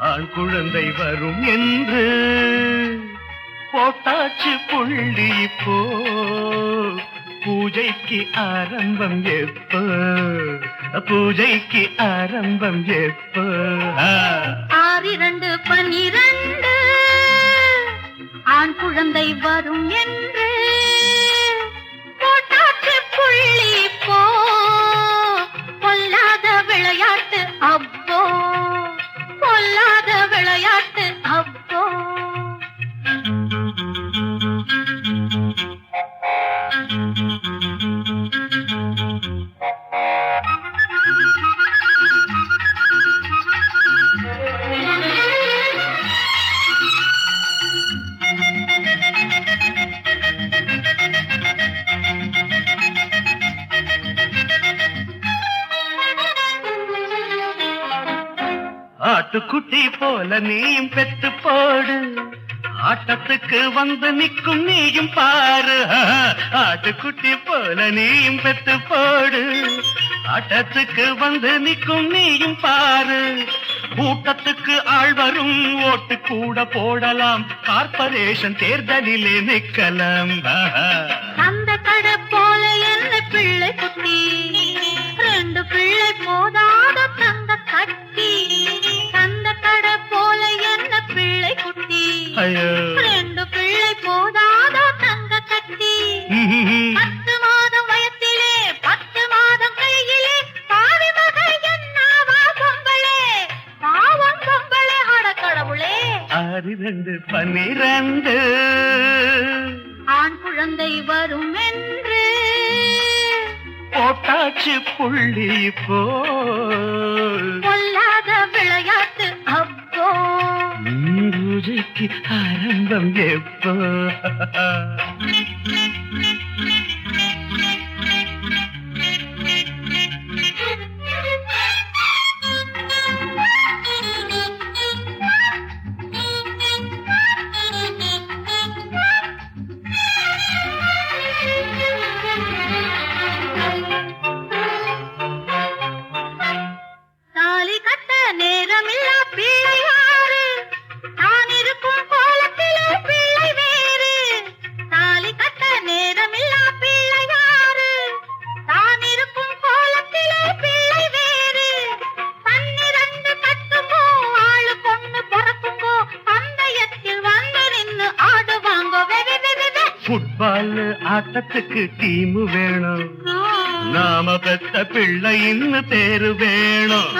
ஆண் குழந்தை வரும் என்று. போட்டாச்சு புள்ளி போ பூஜைக்கு ஆரம்பம் எப்போ? பூஜைக்கு ஆரம்பம் எப்போ? ஆறிரண்டு பனிரண்டு ஆண் குழந்தை வரும் என்று ஆட்டுக்குட்டி போல நீயும் பெத்து போடு. ஆட்டத்துக்கு வந்து நிற்கும் நீயும் பாரு. ஆட்டுக்குட்டி போல நீயும் பெத்து போடு. ஆட்டத்துக்கு வந்து நிற்கும் நீயும் பாரு. கூட்டத்துக்கு ஆள் வரும் ஓட்டு கூட போடலாம். கார்பரேஷன் தேர்தலிலே நிக்கலாம் அந்த கடை போல என்ன பிள்ளை குட்டி? ரெண்டு பிள்ளை போதாத தந்த கட்டி. பிள்ளை குட்டி ரெண்டு பிள்ளை போதாத தங்க கட்டி. பத்து மாதம் வயத்திலே பத்து மாதம் கையிலே பாவி மகள் என்னவா பொம்பளே பாவம் பொம்பளே அட கடவுளே. ஆறு ரெண்டு பன்னிரண்டு. ஆண் குழந்தை வரும் என்று போட்டாச்சு புள்ளி போ. Ha ha ha. ஆட்டத்துக்கு டீம் வேணும். நாம பெத்த பிள்ளை இன்னும் பேரு வேணும்.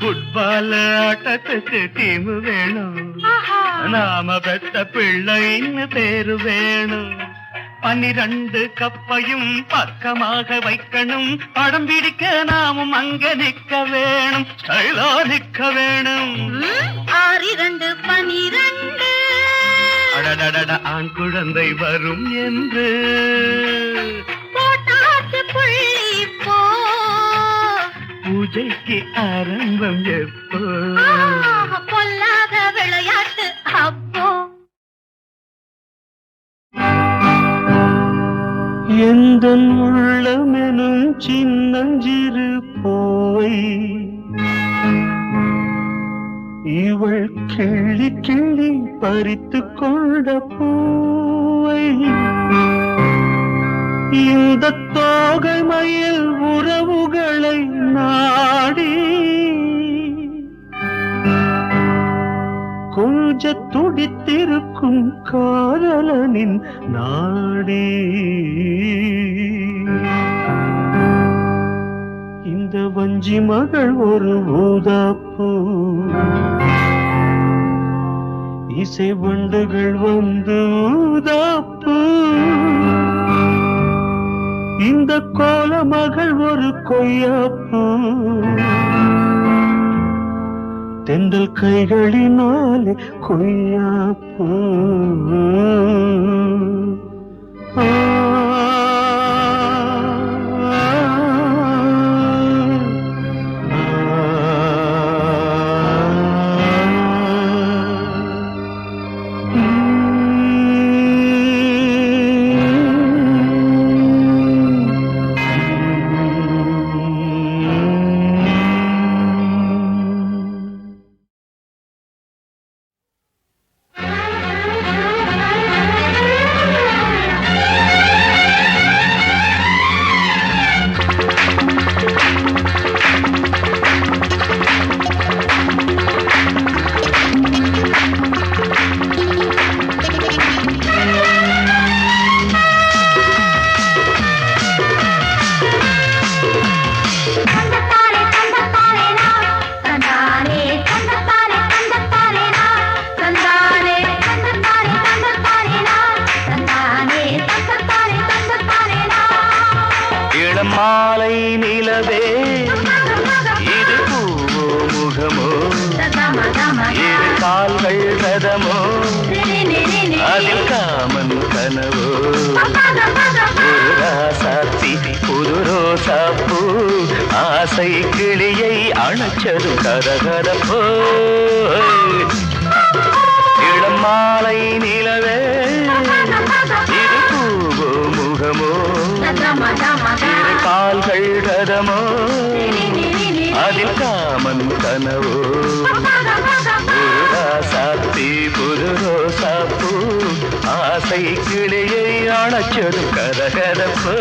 ஃபுட்பால் ஆட்டத்துக்கு டீம் வேணும். நாம பெத்த பிள்ளை இன்னும் பேரு வேணும். பன்னிரண்டு கப்பையும் பக்கமாக வைக்கணும். படம் பிடிக்க நாமும் அங்க நிக்க வேணும். ஸ்டைலா நிக்க வேணும். ம், ஆறிரண்டு பனிரண்டு அடடடட ஆண் குழந்தை வரும் என்று பூஜைக்கு ஆரம்பம் எப்போ பொல்லாத விளையாட்டு அப்போ எந்த உள்ளமெனும் சின்னஞ்சிறு போய் இவள் கிள்ளி கிள்ளி பறித்து கொண்ட பூவை இந்த தோகை மயில் உறவுகளை நாடி கொஞ்ச துடித்திருக்கும் காதலனின் நாடே இந்த வஞ்சி மகள் ஒரு ஊதாப்பூ. இசை வண்டுகள் வந்து ஊதாப்பூ. இந்த கோல மகள் ஒரு கொய்யாப்பூ. தென்றல் கைகளினாலே கொய்யாப்பூ. ஆ, கிளியை அணைச்சது கரகரப்போ. இளம் மாலை நிலவே இது பூவோ முகமோ? இரு கால்கள் ரதமோ அதில் காமன் கனவோ? சாத்தி ராசாத்தி புது ரோசாப்பூ ஆசை கிளியை அணைச்சது கரகரப்பு.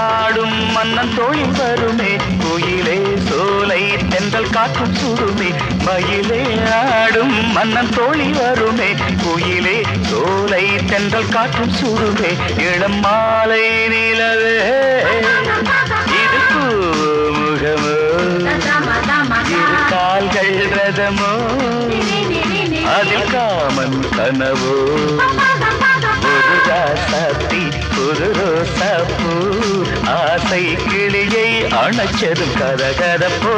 ஆடும் மன்னன் தோழி வருமே. குயிலே சோலை தென்றல் காற்றும் சுடுமே மயிலே ஆடும் மன்னன் தோழி வருமே. குயிலே சோலை தென்றல் காற்றும் சுடுமே இளம் மாலை நிலவே. இது முகமோ இரு கால்கள் ரதமோ? அதில் காமன் கனவோ? ஒரு ராசாத்தி ஒரு ரோசாப்பூ ஆசை கிளியை அணைச்சது கரகரப்போ.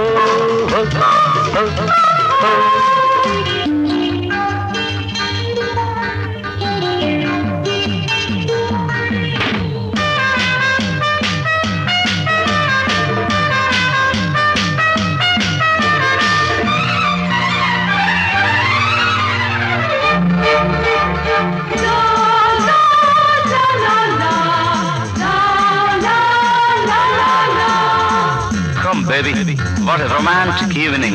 Baby, what a romantic evening.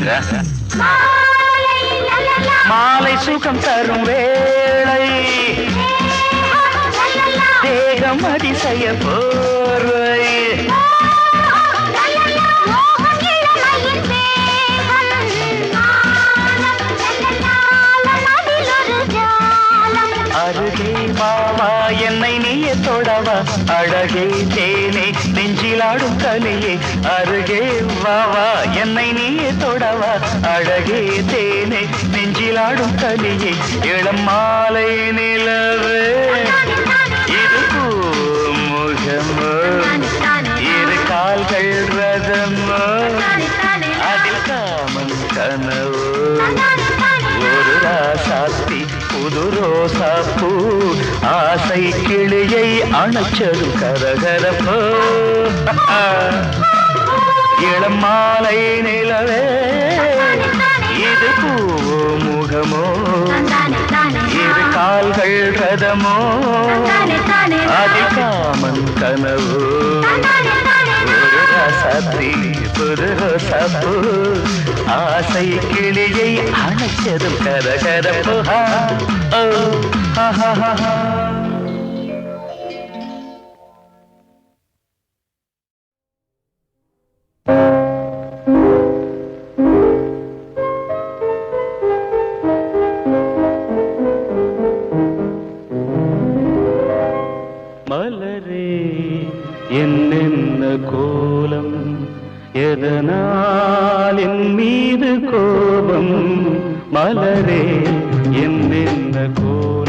மாலை சுகம் தரும் வேளை தேகம் அதிசய போர்வை தொடவா என்னை நீயே தொடவா அழகே தேனே நெஞ்சிலாடும் கலையே அருகே வாவா என்னை நீயே தொடவா அழகே தேனே நெஞ்சிலாடும் கலையே இளம் மாலை நிலவே. இது பூமுகமோ? இரு கால்கள் ரதமோ? அதில் காமன் கனவோ? ஒரு ராசாத்தி புது ரோசாப்பூ ஆசை கிளியை அணைச்சது கரகரப்போ. இளம் மாலை நிலவே இது பூவோ முகமோ? தந்தானே இரு கால்கள் ரதமோ அதிகாமன் கனவு. தந்தானே புது ரசப்பு ஆசை கிளியை அணைச்சதும் கரகரப்பு. ஹா, மலரே என்னென்ன கோலம்? எதனால் என் மீது கோபம்? மலரே என்னென்ன கோலம்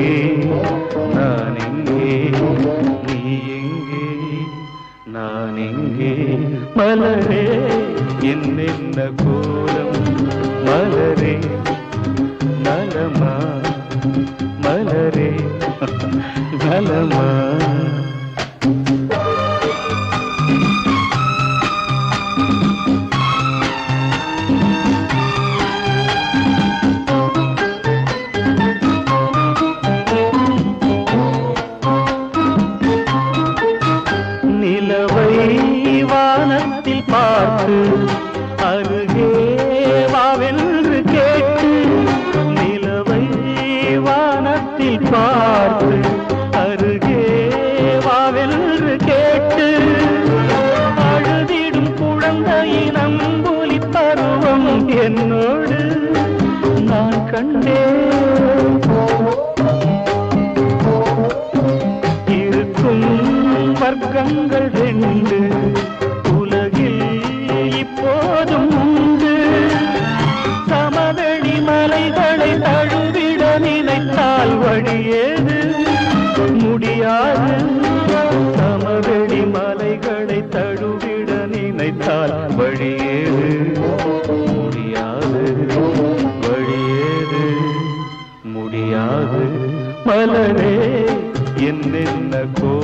எங்கே நான் எங்கே நீ எங்கே நான் எங்கே மலரே என்னென்ன கோலம்? மலரே நலமா? மலரே நலமா? இருக்கும் வர்க்கங்கள் ரெண்டு. உலகில் இப்போதும் உண்டு. சமவெளி மலைகளை தழுவிட நினைத்தால் வழியேது முடியாது. என்னென்ன கோலம்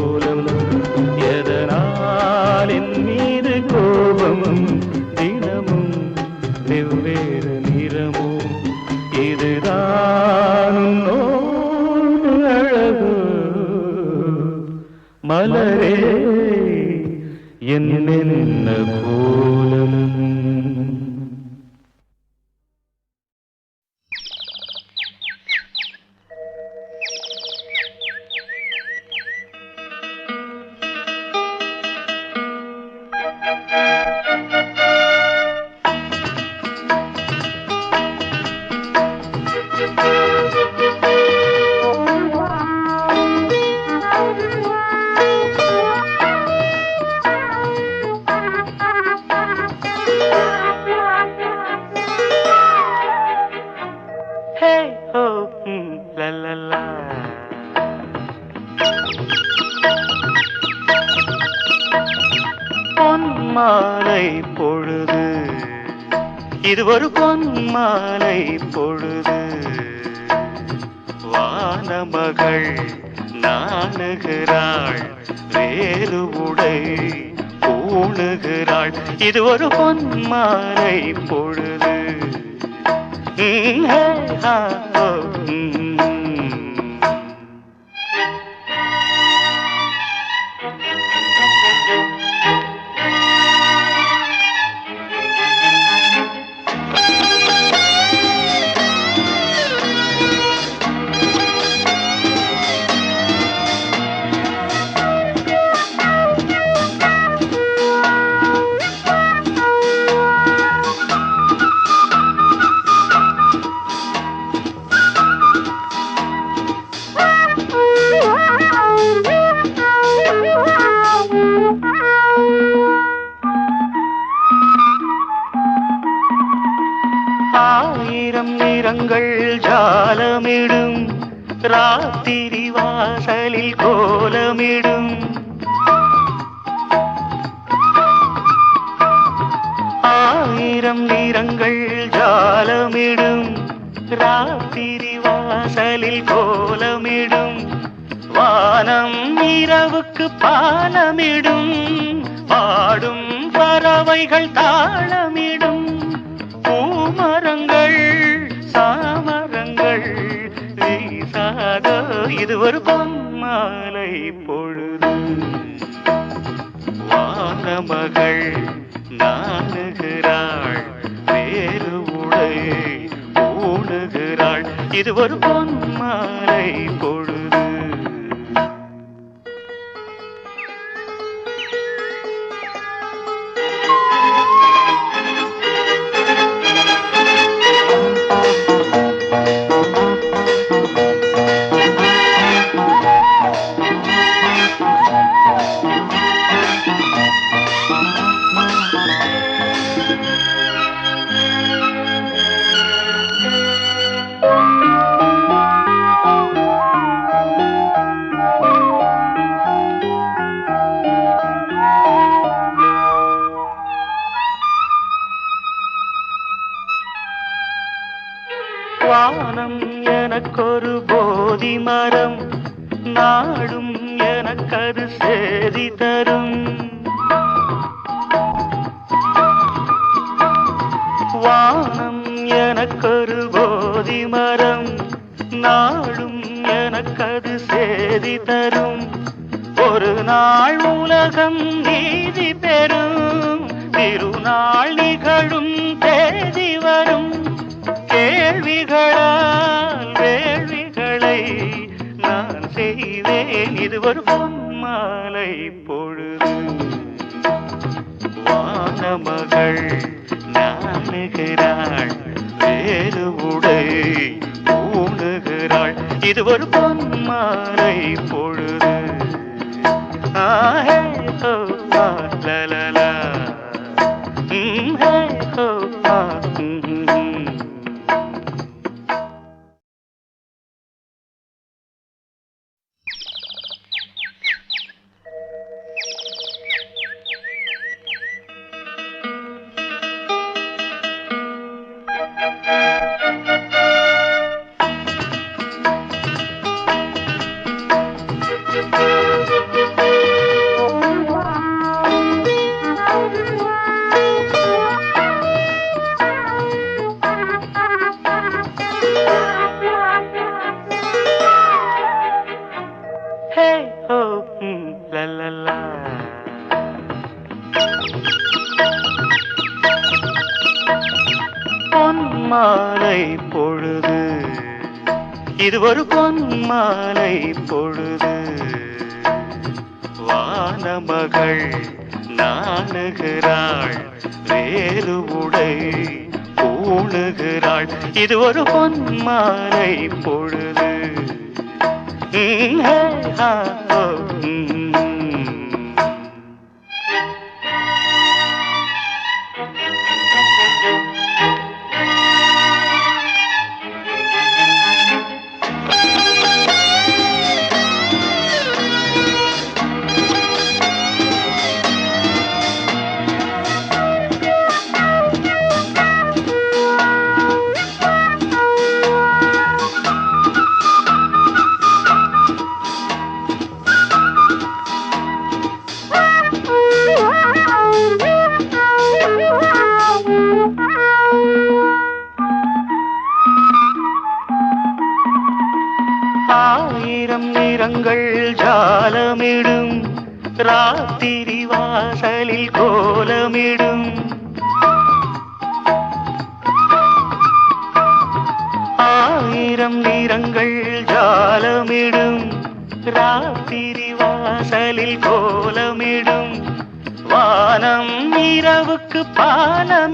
வேறு உடை பூணுகிறாள் இது ஒரு பொன்மாலை பொழுது. ம், ஹே, ஹா, கோலமிடும். ராத்திரி வாசலில் கோலமிடும். ஆயிரம் நிறங்கள் ஜாலமிடும். ராத்திரி வாசலில் கோலமிடும். வானம் இரவுக்கு பாலமிடும் பாடும் பறவைகள் தாளமிடும். வீசாத இது ஒரு பொம்மாலை பொழுது. வானமகள் நாணுகிறாள் வேறு உடை ஊணுகிறாள். இது ஒரு பொன்மாலை பொழுது. திருநாள் நிகழும் தேதி வரும். கேள்விகளால் வேள்விகளை நான் செய்தேன் இது ஒரு பொம்மாலை பொழுது. வானமகள் நாணுகிறாள் வேறு உடை ஊணுகிறாள். இது ஒரு பொன்மாலை பொழுது. ஆஹே ஓ ஆ, and வானமகள் நாணுகிறாள் வேறு உடை பூணுகிறாள் இது ஒரு பொன்மாலை பொழுது. ம், ஹே, ஹா,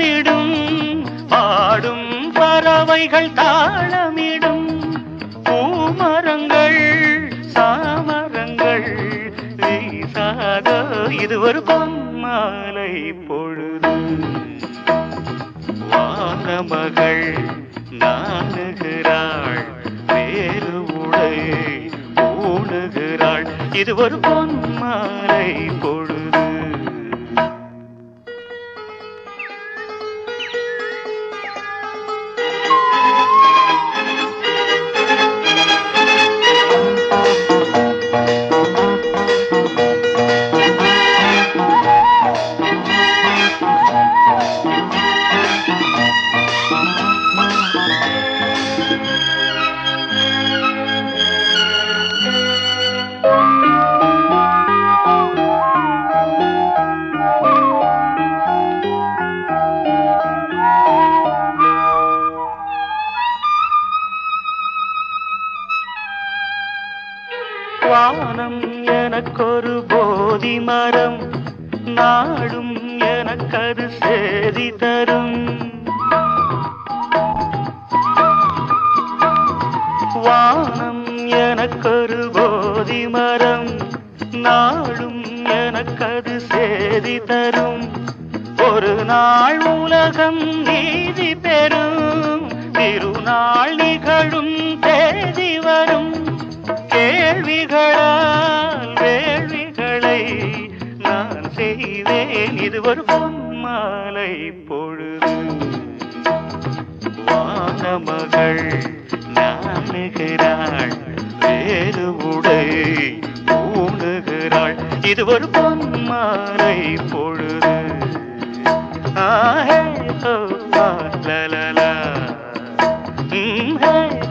தாளமிடும் பாடும் பறவைகள் தாளமிடும். பூமரங்கள் சாமரங்கள் வீசாத இது ஒரு பொம்மாலை பொழுது. வானமகள் நானுகிறாள் வேறு உடை ஓடுகிறாள் இது ஒரு பொன்மாலை திருநாள் உலகம் நீதி பெறும். திருநாள் நிகழும் தேதி வரும். கேள்விகளால் வேள்விகளை நான் செய்தேன். இது ஒரு பொன்மாலை பொழுது. வானமகள் நாணுகிறாள் வேறு உடை ஊணுகிறாள். இது ஒரு பொன்மாலை பொழுது. हाँ है ओ ला ला ला है